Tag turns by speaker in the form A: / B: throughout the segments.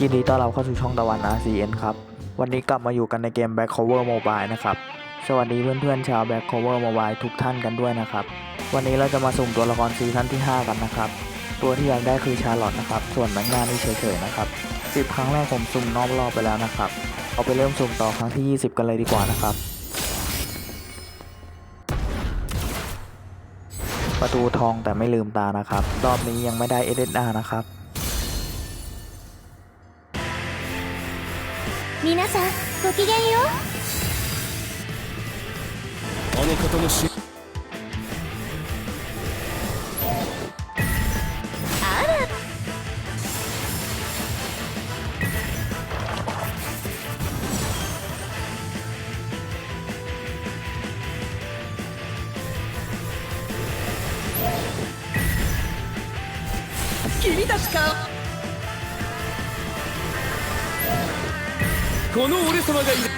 A: ยินดีต้อนรับเข้าสู่ช่องตะวัน RCN ครับ วันนี้กลับมาอยู่กันในเกม Back Cover Mobile นะครับ สวัสดีเพื่อนๆชาว Back Cover Mobile ทุกท่านกันด้วยนะครับ วันนี้เราจะมาสุ่มตัวละครซีซั่นที่ 5 กันนะครับ ตัวที่อยากได้คือชาร์ลอตนะครับ ส่วนแมงนานี่เฉยๆนะครับ10 ครั้งแรกผมสุ่มนอกรอบไปแล้วนะครับ เอาไปเริ่มสุ่มต่อครั้งที่ 20 กันเลยดีกว่านะครับ ประตูทองแต่ไม่ลืมตานะครับ รอบนี้ยังไม่ได้ SSR นะครับ
B: 皆さんごきげんよう。
C: あの方のし
B: あら
C: 君たちかこの俺様がいる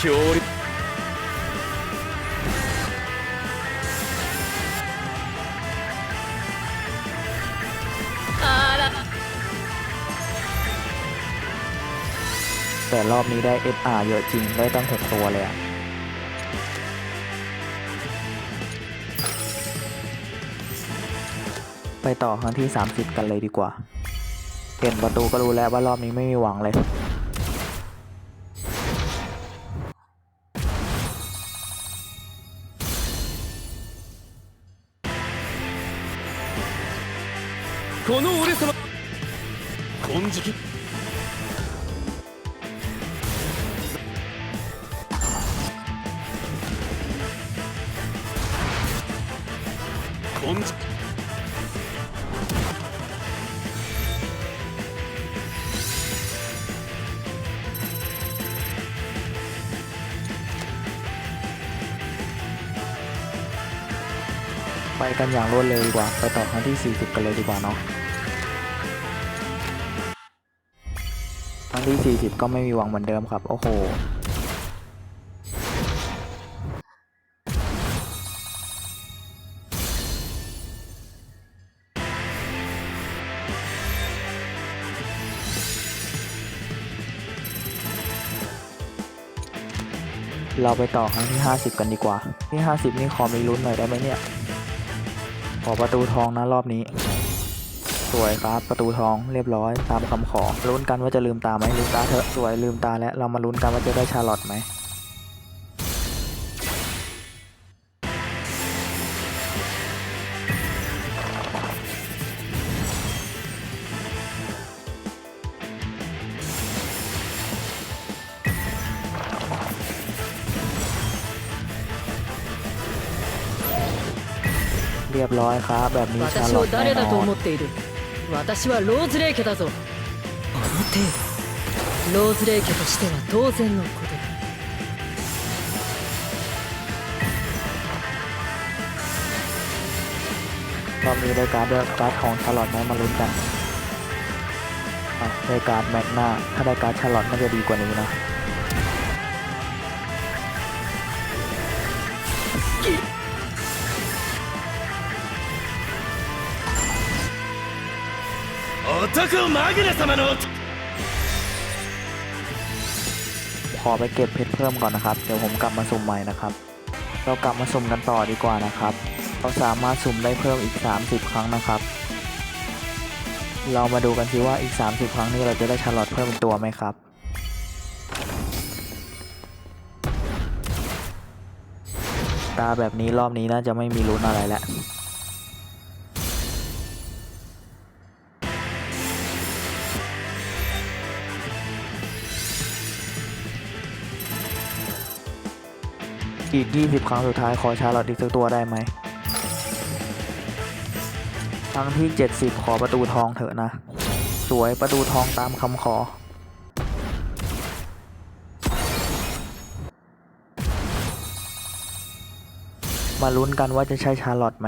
C: 強烈あら
A: แต่รอบนี้ได้ SR เยอะจริง ได้ตั้ง 6 ตัวเลยอะไปต่อครั้งที่ 30 กันเลยดีกว่า เห็นประตูก็รู้แล้วว่ารอบนี้ไม่มีหวังเลย
C: この俺様金色金色
A: ไปกันอย่างรวดเร็วดีกว่า ไปต่อครั้งที่ 40 กันเลยดีกว่าเนาะครั้งที่ 40 ก็ไม่มีหวังเหมือนเดิมครับ โอ้โหเราไปต่อครั้งที่ 50 กันดีกว่า ที่ 50 นี่ขอมีลุ้นหน่อยได้ไหมเนี่ย ขอประตูทองนะรอบนี้ สวยครับประตูทองเรียบร้อยตามคำขอลุ้นกันว่าจะลืมตาไหมลืมตาเถอะสวยลืมตาแล้วเรามาลุ้นกันว่าจะได้ชาร์ลอตไหม เรียบร้อยครับ แบบนี้ชาร์
D: 私
A: ลอ
D: を
A: ตแน่
D: 誰だ
A: น
D: と
A: อน
D: 思っている私はローズレイ家だぞあの程度ローズレイ家としては当然のことだ
A: รอบนี้ได้การ์ดด้วยการ์ดของชาร์ลอตไหมมาลุ้นกันอ่ะได้การ์ดแมกนาถ้าได้การ์ดชาร์ลอตน่าจะดีกว่านี้นะ
C: 男マグナ様の
A: ขอไปเก็บเพชรเพิ่มก่อนนะครับ เดี๋ยวผมกลับมาสุ่มใหม่นะครับ เรากลับมาสุ่มกันต่อดีกว่านะครับ เราสามารถสุ่มได้เพิ่มอีก 30 ครั้งนะครับ เรามาดูกันสิว่าอีก 30 ครั้งนี้เราจะได้ชาร์ลอตเพิ่มอีกตัวไหมครับ ตาแบบนี้รอบนี้น่าจะไม่มีลุ้นอะไรแล้ว อีก 20 ครั้งสุดท้ายขอชาร์ลอตอีกสักตัวได้ไหมครั้งที่ 70 ขอประตูทองเถอะนะ สวยประตูทองตามคำขอ มาลุ้นกันว่าจะใช่ชาร์ลอตไหม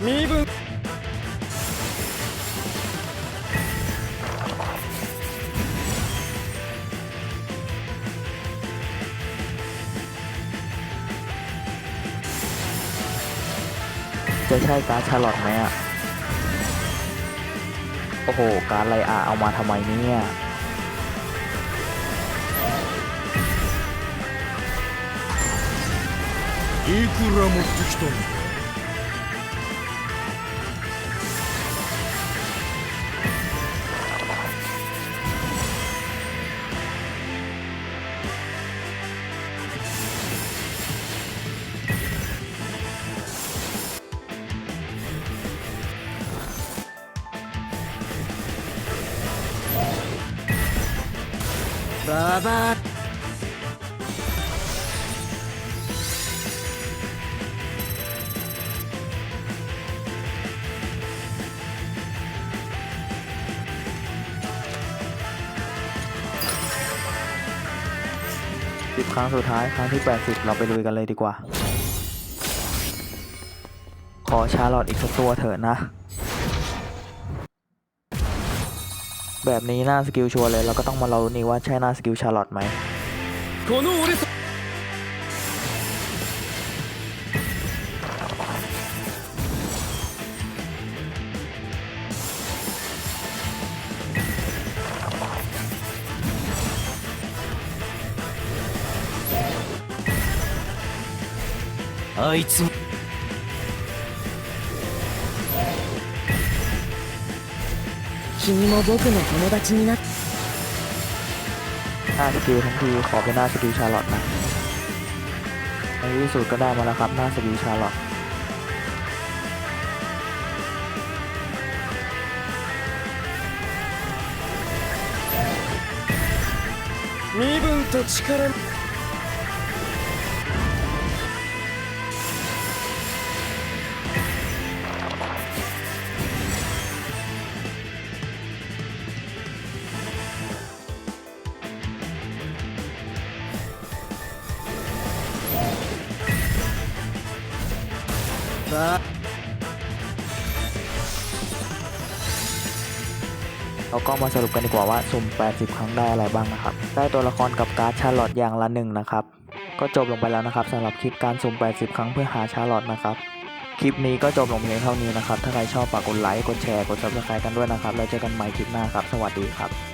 C: 身分
A: จะใช่การชาร์ลอตไหมอะ โอ้โห การไรอาเอามาทำไมเนี่ย
C: いくら持ってきたのาบาด
A: สิครั้งสุดท้ายครั้งที่ 80 เราไปลุยกันเลยดีกว่า ขอชาร์ลอตอีกสักตัวเถอะนะ แบบนี้หน้าสกิลชัวร์เลย เราก็ต้องมาเรานี่ว่าใช่หน้าสกิลชาร์ลอตไหม
C: この俺様あいつも
D: 君も僕の友達になっ
A: หน้าสกิลทั้งทีขอเป็นหน้าสกิลชาร์ลอตนะในที่สุดก็ได้มาแล้วครับหน้าสกิลชาร์ลอต
C: 身分と力 のバ
A: เราก็มาสรุปกันดีกว่าว่าสุ่ม 80 ครั้งได้อะไรบ้างนะครับ ได้ตัวละครกับการ์ดชาร์ลอตอย่างละหนึ่งนะครับ ก็จบลงไปแล้วนะครับสำหรับคลิปการสุ่ม 80 ครั้งเพื่อหาชาร์ลอตนะครับ คลิปนี้ก็จบลงเพียงเท่านี้นะครับ ถ้าใครชอบฝากกดไลค์ กดแชร์ กด subscribe กันด้วยนะครับ แล้วเจอกันใหม่คลิปหน้าครับ สวัสดีครับ